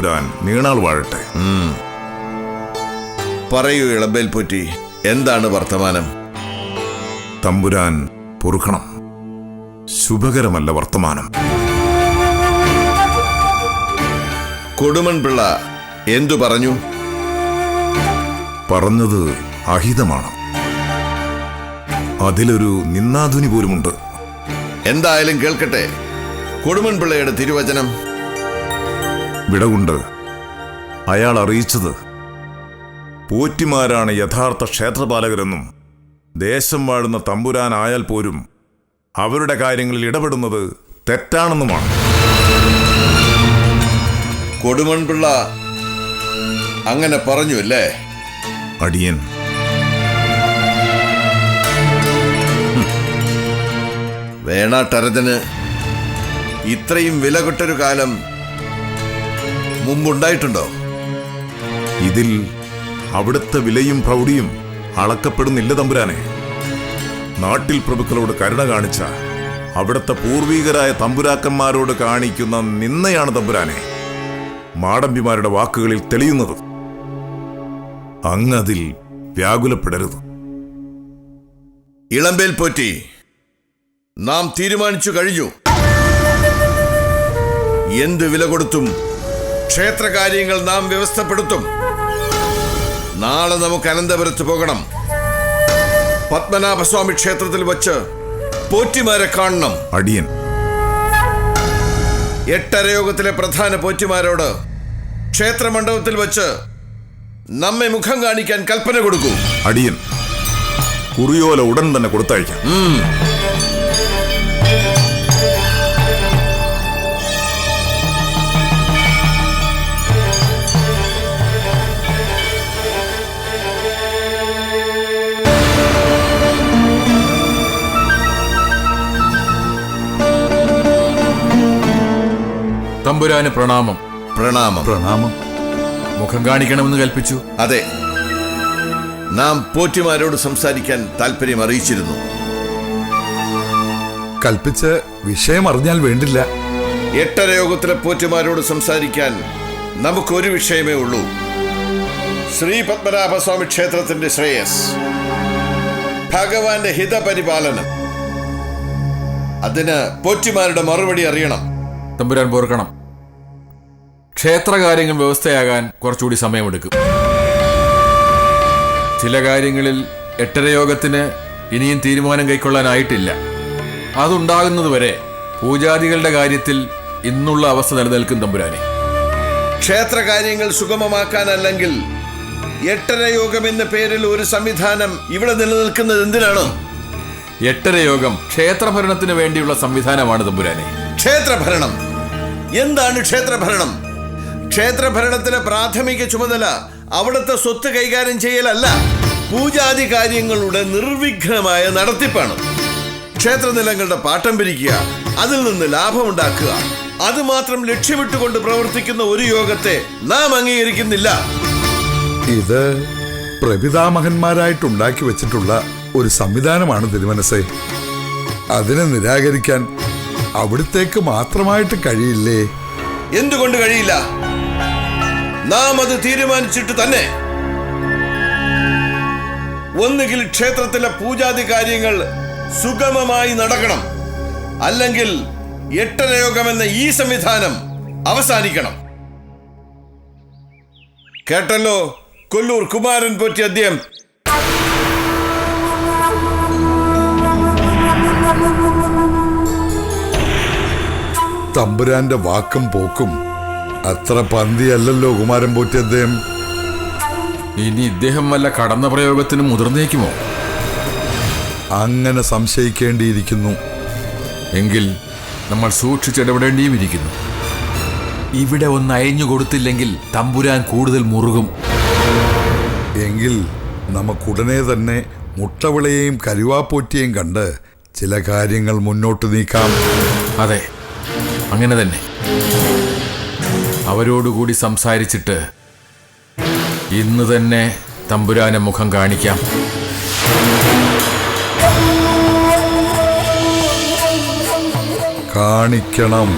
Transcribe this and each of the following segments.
തമ്പുരാൻ നീണാൾ വാഴട്ടെ. പറയൂ ഇളമ്പേൽ പോറ്റി. എന്താണ് വർത്തമാനം? തമ്പുരാൻ പൊറുക്കണം. ശുഭകരമല്ല വർത്തമാനം. കൊടുമൺ പിള്ള എന്തു പറഞ്ഞു? പറഞ്ഞത് അഹിതമാണ്. അതിലൊരു നിന്നാധുനി പോലുമുണ്ട്. എന്തായാലും കേൾക്കട്ടെ. കൊടുമൺ പിള്ളയുടെ തിരുവചനം. വിടകൊണ്ട് അയാൾ അറിയിച്ചത് പോറ്റിമാരാണ് യഥാർത്ഥ ക്ഷേത്രപാലകരെന്നും ദേശം വാഴുന്ന തമ്പുരാനായാൽ പോരും അവരുടെ കാര്യങ്ങളിൽ ഇടപെടുന്നത് തെറ്റാണെന്നുമാണ്. കൊടുമൺപിള്ള അങ്ങനെ പറഞ്ഞു അല്ലേ? അടിയൻ. വേണാട്ടരജന് ഇത്രയും വില കൊട്ടൊരു കാലം മുമ്പുണ്ടായിട്ടുണ്ടോ? ഇതിൽ അവിടുത്തെ വിലയും പ്രൗഢിയും അളക്കപ്പെടുന്നില്ല തമ്പുരാനെ. നാട്ടിൽ പ്രഭുക്കളോട് കരുണ കാണിച്ച അവിടുത്തെ പൂർവീകരായ തമ്പുരാക്കന്മാരോട് കാണിക്കുന്ന നിന്നയാണ് തമ്പുരാനെ. മാടമ്പിമാരുടെ വാക്കുകളിൽ തെളിയുന്നത്. അങ്ങതിൽ വ്യാകുലപ്പെടരുത്. ഇളമ്പേൽ പോറ്റി നാം തീരുമാനിച്ചു കഴിഞ്ഞു. എന്ത് വില കൊടുത്തും ക്ഷേത്രകാര്യങ്ങൾ നാം വ്യവസ്ഥപ്പെടുത്തും. നാളെ നമുക്ക് അനന്തപുരത്ത് പോകണം. പത്മനാഭസ്വാമി ക്ഷേത്രത്തിൽ വച്ച് പോറ്റിമാരെ കാണണം. അടിയൻ. എട്ടരയോഗത്തിലെ പ്രധാന പോറ്റിമാരോട് ക്ഷേത്രമണ്ഡപത്തിൽ വച്ച് നമ്മെ മുഖം കാണിക്കാൻ കൽപ്പന കൊടുക്കൂ. അടിയൻ. കുറിയോല ഉടൻ തന്നെ കൊടുത്തയക്കാം. തമ്പുരാന് പ്രണാമം. പ്രണാമം. പ്രണാമം. മുഖം കാണിക്കണമെന്ന് കൽപ്പിച്ചു. അതെ. നാം പോറ്റിമാരോട് സംസാരിക്കാൻ താല്പര്യം അറിയിച്ചിരുന്നു. കൽപ്പിച്ച് വിഷയം അറിഞ്ഞാൽ വേണ്ടില്ല. എട്ടരയോഗത്തിലെ പോറ്റിമാരോട് സംസാരിക്കാൻ നമുക്കൊരു വിഷയമേ ഉള്ളൂ. ശ്രീ പത്മനാഭസ്വാമി ക്ഷേത്രത്തിന്റെ ശ്രേയസ്. ഭഗവാന്റെ ഹിതപരിപാലനം. അതിന് പോറ്റിമാരുടെ മറുപടി അറിയണം. തമ്പുരാൻ പോർക്കണം. ക്ഷേത്രകാര്യങ്ങൾ വ്യവസ്ഥയാകാൻ കുറച്ചുകൂടി സമയമെടുക്കും. ചില കാര്യങ്ങളിൽ എട്ടര യോഗത്തിന് ഇനിയും തീരുമാനം കൈക്കൊള്ളാനായിട്ടില്ല. അതുണ്ടാകുന്നതുവരെ പൂജാദികളുടെ കാര്യത്തിൽ ഇന്നുള്ള അവസ്ഥ നിലനിൽക്കും തമ്പുരാനെ. ക്ഷേത്രകാര്യങ്ങൾ സുഗമമാക്കാനല്ലെങ്കിൽ എട്ടര യോഗം എന്ന പേരിൽ ഒരു സംവിധാനം ഇവിടെ നിലനിൽക്കുന്നത് എന്തിനാണ്? എട്ടര യോഗം ക്ഷേത്രഭരണത്തിന് വേണ്ടിയുള്ള സംവിധാനമാണ് തമ്പുരാനെ. ക്ഷേത്രഭരണം. എന്താണ് ക്ഷേത്രഭരണം? ക്ഷേത്രഭരണത്തിലെ പ്രാഥമിക ചുമതല അവിടുത്തെ സ്വത്ത് കൈകാര്യം ചെയ്യലല്ല പൂജാതി കാര്യങ്ങളുടെ നിർവിഘ്നമായ നടത്തിപ്പാണ്. ക്ഷേത്രനിലങ്ങളുടെ പാട്ടം പിരിക്കുക അതിൽ നിന്ന് ലാഭമുണ്ടാക്കുക അത് മാത്രം ലക്ഷ്യമിട്ടുകൊണ്ട് പ്രവർത്തിക്കുന്ന ഒരു യോഗത്തെ നാം അംഗീകരിക്കുന്നില്ല. ഇത് പ്രപിതാമഹന്മാരായിട്ടുണ്ടാക്കി വെച്ചിട്ടുള്ള ഒരു സംവിധാനമാണ് തിരുമനസേ. അതിനെ നിരാകരിക്കാൻ അവിടത്തേക്ക് മാത്രമായിട്ട് കഴിയില്ലേ? എന്തുകൊണ്ട് കഴിയില്ല? നാം അത് തീരുമാനിച്ചിട്ട് തന്നെ. ഒന്നുകിൽ ക്ഷേത്രത്തിലെ പൂജാതി കാര്യങ്ങൾ സുഗമമായി നടക്കണം. അല്ലെങ്കിൽ എന്ന ഈ സംവിധാനം അവസാനിക്കണം. കേട്ടല്ലോ? കൊല്ലൂർ കുമാരൻ പോറ്റി അദ്ദേഹം തമ്പുരാന്റെ വാക്കും പോക്കും അത്ര പന്തിയല്ലല്ലോ കുമാരൻ പോറ്റി അദ്ദേഹം. ഇനി ഇദ്ദേഹം വല്ല കടന്ന പ്രയോഗത്തിന് മുതിർന്നേക്കുമോ? അങ്ങനെ സംശയിക്കേണ്ടിയിരിക്കുന്നു. എങ്കിൽ നമ്മൾ സൂക്ഷിച്ചിടപെടേണ്ടിയും ഇരിക്കുന്നു ഇവിടെ ഒന്ന് അയഞ്ഞു കൊടുത്തില്ലെങ്കിൽ തമ്പുരാൻ കൂടുതൽ മുറുകും. എങ്കിൽ നമുക്കുടനെ തന്നെ മുട്ടവിളയെയും കരുവാപ്പോറ്റിയെയും കണ്ട് ചില കാര്യങ്ങൾ മുന്നോട്ട് നീക്കാം. അതെ അങ്ങനെ തന്നെ. അവരോടുകൂടി സംസാരിച്ചിട്ട് ഇന്ന് തന്നെ തമ്പുരാനെ മുഖം കാണിക്കാം. കാണിക്കണം.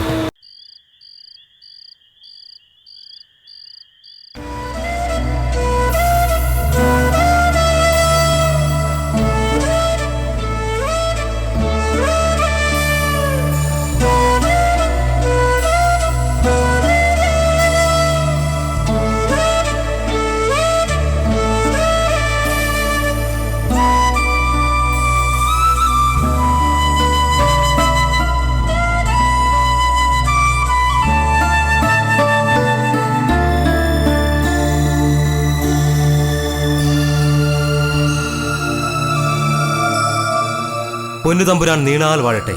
പൊന്നു തമ്പുരാൻ നീണാൽ വാഴട്ടെ.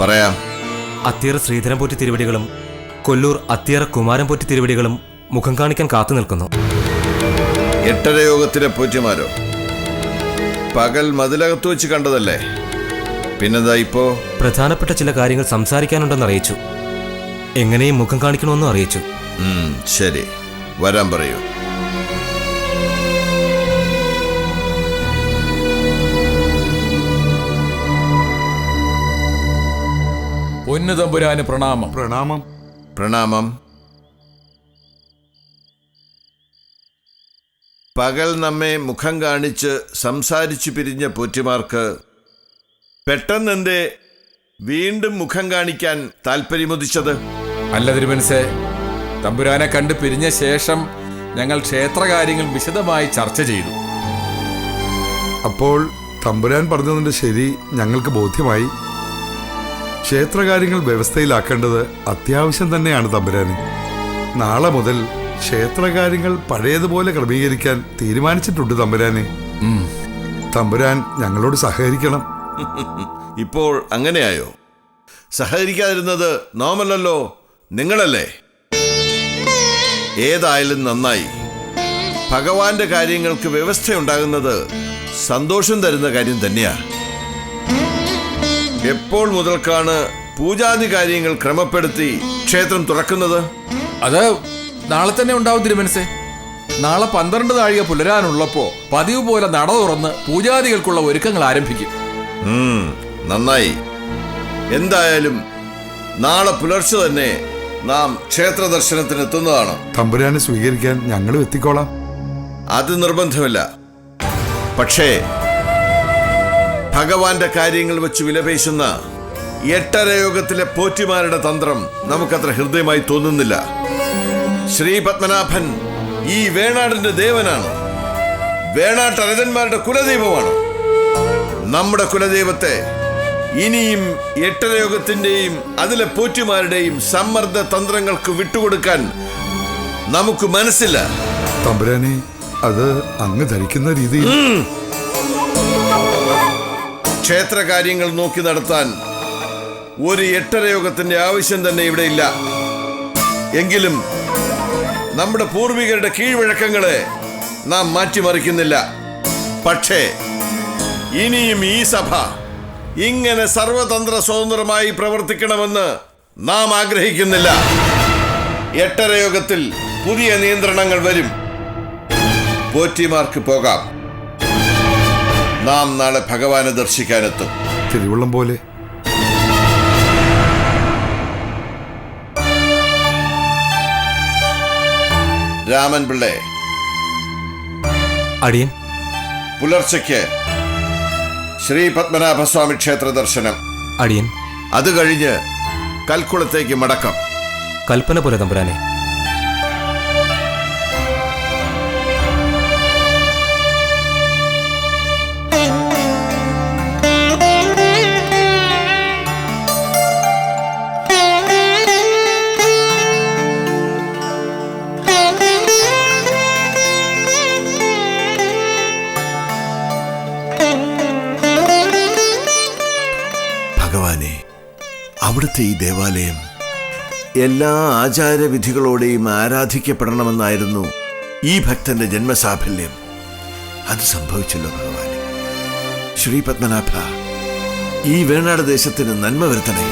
പറയാം. അത്തിയറ ശ്രീധരൻ പോറ്റി തിരുവടികളും കൊല്ലൂർ അത്തിയറ കുമാരൻ പോറ്റി തിരുവടികളും മുഖം കാണിക്കാൻ കാത്തു നിൽക്കുന്നു. എട്ടര യോഗത്തിലെ പൂജ്യമാരോ പകൽ മതിലകത്ത് വെച്ച് കണ്ടതല്ലേ? പിന്നെന്താ ഇപ്പോ? പ്രധാനപ്പെട്ട ചില കാര്യങ്ങൾ സംസാരിക്കാനുണ്ടെന്ന് അറിയിച്ചു. എങ്ങനെയും മുഖം കാണിക്കണമെന്നും അറിയിച്ചു. ശരി. വരാൻ പറയൂ. പൊന്നു തമ്പുരാന് പ്രണാമം. പ്രണാമം. പ്രണാമം. പകൽ നമ്മെ മുഖം കാണിച്ച് സംസാരിച്ചു പിരിഞ്ഞ പോറ്റിമാർക്ക് പെട്ടെന്നെന്തേ വീണ്ടും മുഖം കാണിക്കാൻ താല്പര്യമുദിച്ചത് അല്ല തിരുമനസേ തമ്പുരാനെ കണ്ട് പിരിഞ്ഞ ശേഷം ഞങ്ങൾ ക്ഷേത്രകാര്യങ്ങൾ വിശദമായി ചർച്ച ചെയ്തു. അപ്പോൾ തമ്പുരാൻ പറഞ്ഞതിന്റെ ശരി ഞങ്ങൾക്ക് ബോധ്യമായി. ക്ഷേത്രകാര്യങ്ങൾ വ്യവസ്ഥയിലാക്കേണ്ടത് അത്യാവശ്യം തന്നെയാണ് തമ്പുരാന്. നാളെ മുതൽ ക്ഷേത്രകാര്യങ്ങൾ പഴയതുപോലെ ക്രമീകരിക്കാൻ തീരുമാനിച്ചിട്ടുണ്ട് തമ്പുരാന്. തമ്പുരാൻ ഞങ്ങളോട് സഹകരിക്കണം. ഇപ്പോൾ അങ്ങനെയായോ? സഹകരിക്കാതിരുന്നത് നോമല്ലല്ലോ നിങ്ങളല്ലേ? ഏതായാലും നന്നായി. ഭഗവാന്റെ കാര്യങ്ങൾക്ക് വ്യവസ്ഥയുണ്ടാകുന്നത് സന്തോഷം തരുന്ന കാര്യം തന്നെയാ. എപ്പോൾ മുതൽക്കാണ് പൂജാതി കാര്യങ്ങൾ ക്രമപ്പെടുത്തി ക്ഷേത്രം തുറക്കുന്നത്? അത് നാളെ തന്നെ ഉണ്ടാവും തിരുമനസേ നാളെ പന്ത്രണ്ട് താഴിക പുലരാനുള്ളപ്പോ പതിവ് പോലെ നട തുറന്ന് പൂജാതികൾക്കുള്ള ഒരുക്കങ്ങൾ ആരംഭിക്കും. നന്നായി. എന്തായാലും നാളെ പുലർച്ചെ തന്നെ നാം ക്ഷേത്ര ദർശനത്തിന് എത്തുന്നതാണ്. തമ്പുരാനെ സ്വീകരിക്കാൻ ഞങ്ങളും എത്തിക്കോളാം. അത് നിർബന്ധമില്ല. പക്ഷേ ഭഗവാന്റെ കാര്യങ്ങൾ വെച്ച് വിലപേശുന്ന എട്ടരയോഗത്തിലെ പോറ്റിമാരുടെ തന്ത്രം നമുക്കത്ര ഹൃദയമായി തോന്നുന്നില്ല. ശ്രീ പത്മനാഭൻ ഈ വേണാടിന്റെ ദേവനാണ്. വേണാട്ട് അരജന്മാരുടെ കുലദൈവമാണ്. നമ്മുടെ കുലദൈവത്തെ ഇനിയും എട്ടര യോഗത്തിന്റെയും അതിലെ പോറ്റിമാരുടെയും സമ്മർദ്ദ തന്ത്രങ്ങൾക്ക് വിട്ടുകൊടുക്കാൻ നമുക്ക് മനസ്സില്ല. തമ്പുരാനെ അത് അങ്ങ് ധരിക്കുന്ന രീതിയിൽ ക്ഷേത്ര കാര്യങ്ങൾ നോക്കി നടത്താൻ ഒരു എട്ടര യോഗത്തിന്റെ ആവശ്യം തന്നെ ഇവിടെ ഇല്ല. എങ്കിലും നമ്മുടെ പൂർവികരുടെ കീഴ്വഴക്കങ്ങളെ നാം മാറ്റിമറിക്കുന്നില്ല. പക്ഷേ ഇനിയും ഈ സഭ ഇങ്ങനെ സർവതന്ത്ര സ്വതന്ത്രമായി പ്രവർത്തിക്കണമെന്ന് നാം ആഗ്രഹിക്കുന്നില്ല. എട്ടരയോഗത്തിൽ പുതിയ നിയന്ത്രണങ്ങൾ വരും. പോറ്റിമാർക്ക് പോകാം. നാം നാളെ ഭഗവാനെ ദർശിക്കാനെത്തും. തിരുവള്ളം പോലെ. രാമൻ പിള്ളെ. അടിയൻ. പുലർച്ചയ്ക്ക് ശ്രീ പത്മനാഭസ്വാമി ക്ഷേത്ര ദർശനം. അടിയൻ. അത് കഴിഞ്ഞ് കൽക്കുളത്തേക്ക് മടക്കം. കൽപ്പന പോലെ അവിടുത്തെ ഈ ദേവാലയം എല്ലാ ആചാരവിധികളോടെയും ആരാധിക്കപ്പെടണമെന്നായിരുന്നു ഈ ഭക്തന്റെ ജന്മസാഫല്യം. അത് സംഭവിച്ചല്ലോ ഭഗവാൻ ശ്രീ പത്മനാഭ ഈ വേണാട് ദേശത്തിന് നന്മ വരുത്തണേ.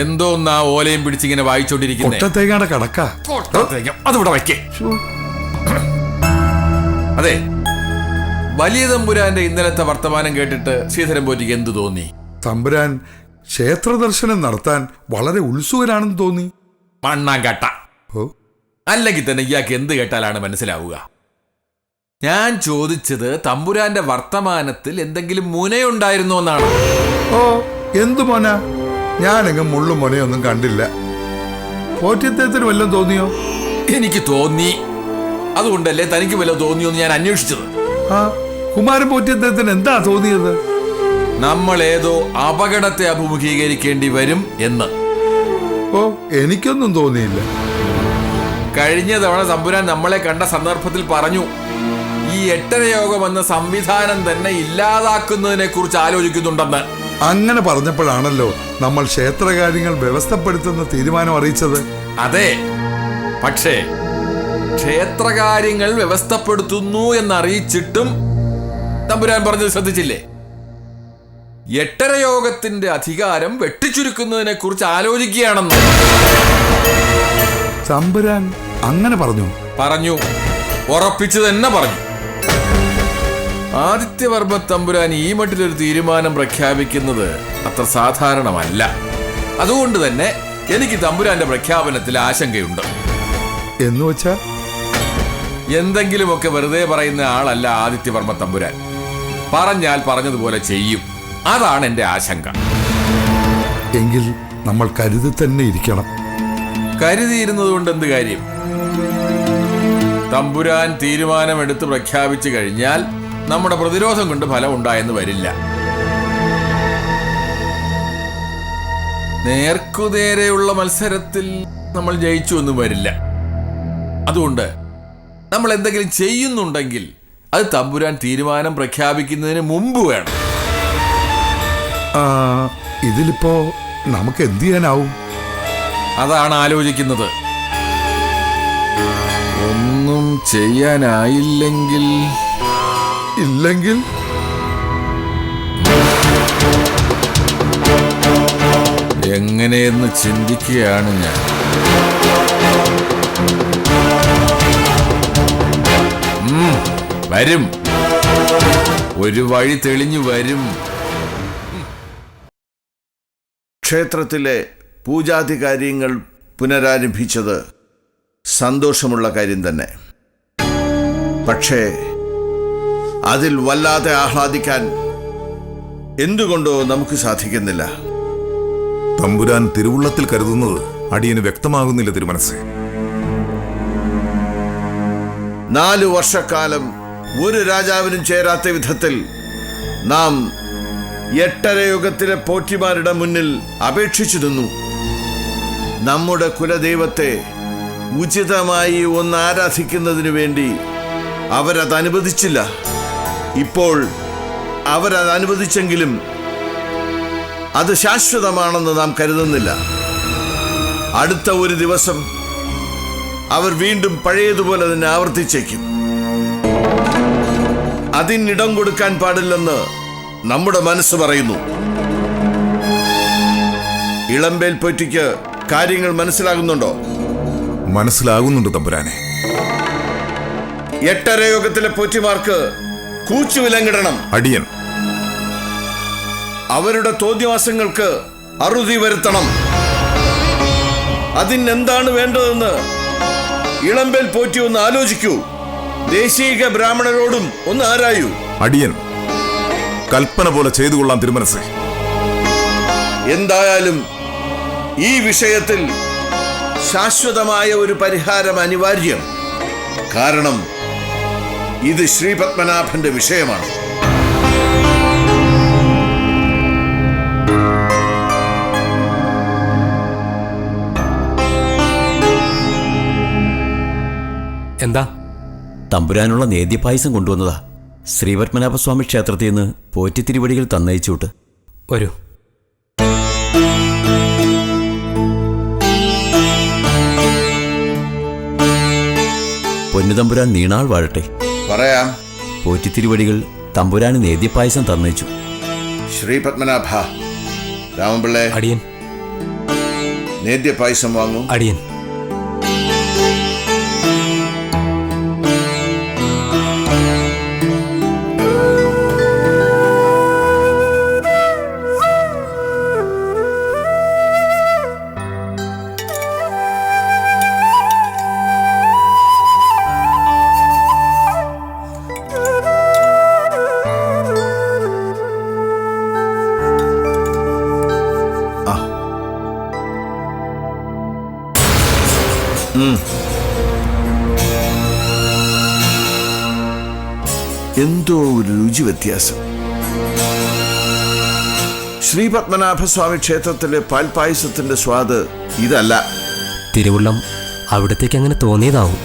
എന്തോന്ന് ആ. ഓലയും പിടിച്ചിങ്ങനെ വായിച്ചോണ്ടിരിക്കുന്നത് കടക്ക അതിവിടെ വയ്ക്കേ. അതെ. വലിയ തമ്പുരാന്റെ ഇന്നലത്തെ വർത്തമാനം കേട്ടിട്ട് ശ്രീധരൻ പോറ്റിക്ക് എന്തു തോന്നി? തമ്പുരാൻ ക്ഷേത്ര ദർശനം നടത്താൻ വളരെ ഉത്സുകനാണെന്ന് തോന്നി. മണ്ണാങ്കട്ട. ഓ. അല്ലെങ്കിൽ തന്നെ ഇയാൾക്ക് എന്ത് കേട്ടാലാണ് മനസ്സിലാവുക? ഞാൻ ചോദിച്ചത് തമ്പുരാന്റെ വർത്തമാനത്തിൽ എന്തെങ്കിലും മുനയുണ്ടായിരുന്നോ എന്നാണ്. ഓ എന്തു മോന? ഞാനെങ്ങും മുള്ളും മുനയൊന്നും കണ്ടില്ല. പോറ്റിയത്തേത്തിന് വല്ലതും തോന്നിയോ? എനിക്ക് തോന്നി. അതുകൊണ്ടല്ലേ തനിക്ക് വല്ല തോന്നിയോ എന്ന് ഞാൻ അന്വേഷിച്ചത്. ആ കുമാരൻ പോറ്റിയത്തേത്തിന് എന്താ തോന്നിയത്? നമ്മൾ ഏതോ അപകടത്തെ അഭിമുഖീകരിക്കേണ്ടി വരും എന്ന്. ഓ എനിക്കൊന്നും തോന്നിയില്ല. കഴിഞ്ഞ തവണ തമ്പുരാൻ നമ്മളെ കണ്ട സന്ദർഭത്തിൽ പറഞ്ഞു ഈ എട്ടര യോഗം എന്ന സംവിധാനം തന്നെ ഇല്ലാതാക്കുന്നതിനെ കുറിച്ച് ആലോചിക്കുന്നുണ്ടെന്ന്. അങ്ങനെ പറഞ്ഞപ്പോഴാണല്ലോ നമ്മൾ ക്ഷേത്രകാര്യങ്ങൾ വ്യവസ്ഥപ്പെടുത്തുന്ന തീരുമാനം അറിയിച്ചത്. അതെ പക്ഷേ ക്ഷേത്രകാര്യങ്ങൾ വ്യവസ്ഥപ്പെടുത്തുന്നു എന്നറിയിച്ചിട്ടും തമ്പുരാൻ പറഞ്ഞത് ശ്രദ്ധിച്ചില്ലേ? എട്ടര യോഗത്തിന്റെ അധികാരം വെട്ടിച്ചുരുക്കുന്നതിനെ കുറിച്ച് ആലോചിക്കുകയാണെന്ന്. തമ്പുരാൻ അങ്ങനെ പറഞ്ഞു. പറഞ്ഞു. ഉറപ്പിച്ചു തന്നെ പറഞ്ഞു. ആദിത്യവർമ്മ തമ്പുരാൻ ഈ മട്ടിലൊരു തീരുമാനം പ്രഖ്യാപിക്കുന്നത് അത്ര സാധാരണമല്ല. അതുകൊണ്ട് തന്നെ എനിക്ക് തമ്പുരാന്റെ പ്രഖ്യാപനത്തിൽ ആശങ്കയുണ്ട്. എന്ന് വെച്ചാൽ എന്തെങ്കിലുമൊക്കെ വെറുതെ പറയുന്ന ആളല്ല ആദിത്യവർമ്മ തമ്പുരാൻ. പറഞ്ഞാൽ പറഞ്ഞതുപോലെ ചെയ്യും. അതാണ് എന്റെ ആശങ്ക. എങ്കിൽ നമ്മൾ കരുതി തന്നെ ഇരിക്കണം. കരുതിയിരുന്നത് കൊണ്ട് എന്ത് കാര്യം? തമ്പുരാൻ തീരുമാനമെടുത്ത് പ്രഖ്യാപിച്ചു കഴിഞ്ഞാൽ നമ്മുടെ പ്രതിരോധം കൊണ്ട് ഫലം ഉണ്ടായെന്ന് വരില്ല. നേർക്കുനേരെയുള്ള മത്സരത്തിൽ നമ്മൾ ജയിച്ചു എന്നും വരില്ല. അതുകൊണ്ട് നമ്മൾ എന്തെങ്കിലും ചെയ്യുന്നുണ്ടെങ്കിൽ അത് തമ്പുരാൻ തീരുമാനം പ്രഖ്യാപിക്കുന്നതിന് മുമ്പ് വേണം. ഇതിലിപ്പോ നമുക്ക് എന്ത് ചെയ്യാനാവും? അതാണ് ആലോചിക്കുന്നത്. ഒന്നും ചെയ്യാനായില്ലെങ്കിൽ. ഇല്ലെങ്കിൽ? എങ്ങനെയെന്ന് ചിന്തിക്കുകയാണ് ഞാൻ. വരും. ഒരു വഴി തെളിഞ്ഞു വരും. ക്ഷേത്രത്തിലെ പൂജാതി കാര്യങ്ങൾ പുനരാരംഭിച്ചത് സന്തോഷമുള്ള കാര്യം തന്നെ. പക്ഷേ അതിൽ വല്ലാതെ ആഹ്ലാദിക്കാൻ എന്തുകൊണ്ടോ നമുക്ക് സാധിക്കുന്നില്ല. തമ്പുരാൻ തിരുവുള്ളത്തിൽ കരുതുന്നത് അടിയന് വ്യക്തമാകുന്നില്ല തിരുമനസ് നാലു വർഷക്കാലം ഒരു രാജാവിനും ചേരാത്ത വിധത്തിൽ നാം എട്ടര യുഗത്തിലെ പോറ്റിമാരുടെ മുന്നിൽ അപേക്ഷിച്ചു നിന്നു. നമ്മുടെ കുലദൈവത്തെ ഉചിതമായി ഒന്ന് ആരാധിക്കുന്നതിന് വേണ്ടി അവരത് അനുവദിച്ചില്ല. ഇപ്പോൾ അവരത് അനുവദിച്ചെങ്കിലും അത് ശാശ്വതമാണെന്ന് നാം കരുതുന്നില്ല. അടുത്ത ഒരു ദിവസം അവർ വീണ്ടും പഴയതുപോലെ തന്നെ ആവർത്തിച്ചേക്കും. അതിനിടം കൊടുക്കാൻ പാടില്ലെന്ന് നമ്മുടെ മനസ്സ് പറയുന്നു. ഇളമ്പേൽ പൊറ്റിക്ക് കാര്യങ്ങൾ മനസ്സിലാകുന്നുണ്ടോ? മനസ്സിലാകുന്നുണ്ട് തമ്പുരാനെ. എട്ടര യോഗത്തിലെ പോറ്റിമാർക്ക് കൂച്ചുവിലങ്ങിടണം അടിയൻ. അവരുടെ തോന്നിവാസങ്ങൾക്ക് അറുതി വരുത്തണം. അതിനെന്താണ് വേണ്ടതെന്ന് ഇളമ്പേൽ പോറ്റി ഒന്ന് ആലോചിക്കൂ. ദേശീയ ബ്രാഹ്മണരോടും ഒന്ന് ആരായൂ. അടിയൻ. കൽപ്പന പോലെ ചെയ്തു കൊള്ളാം തിരുമനസ് എന്തായാലും ഈ വിഷയത്തിൽ ശാശ്വതമായ ഒരു പരിഹാരം അനിവാര്യം. കാരണം ഇത് ശ്രീപത്മനാഭന്റെ വിഷയമാണ്. എന്താ? തമ്പുരാനുള്ള നേദ്യപായസം കൊണ്ടുവന്നതാ. ശ്രീപത്മനാഭസ്വാമി ക്ഷേത്രത്തിൽ നിന്ന് പോറ്റിത്തിരുവടികൾ തന്നയിച്ചുവിട്ട്. വരൂ. പൊന്നുതമ്പുരാൻ നീണാൾ വാഴട്ടെ. പറയാം. പോറ്റിത്തിരുവടികൾ തമ്പുരാന് നേദ്യപ്പായസം തന്നയിച്ചു. ശ്രീപത്മനാഭ രാമപിള്ളേ അടിയൻ. നേദ്യ പായസം വാങ്ങൂ. അടിയൻ. വ്യത്യാസം. ശ്രീപത്മനാഭസ്വാമി ക്ഷേത്രത്തിലെ പാൽപായസത്തിന്റെ സ്വാദ് ഇതല്ല. തിരുവുള്ളം അവിടത്തേക്ക് അങ്ങനെ തോന്നിയതാവും.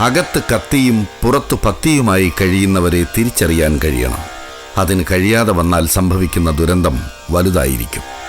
അകത്ത് കത്തിയും പുറത്തു പത്തിയുമായി കഴിയുന്നവരെ തിരിച്ചറിയാൻ കഴിയണം. അതിന് കഴിയാതെ വന്നാൽ സംഭവിക്കുന്ന ദുരന്തം വലുതായിരിക്കും.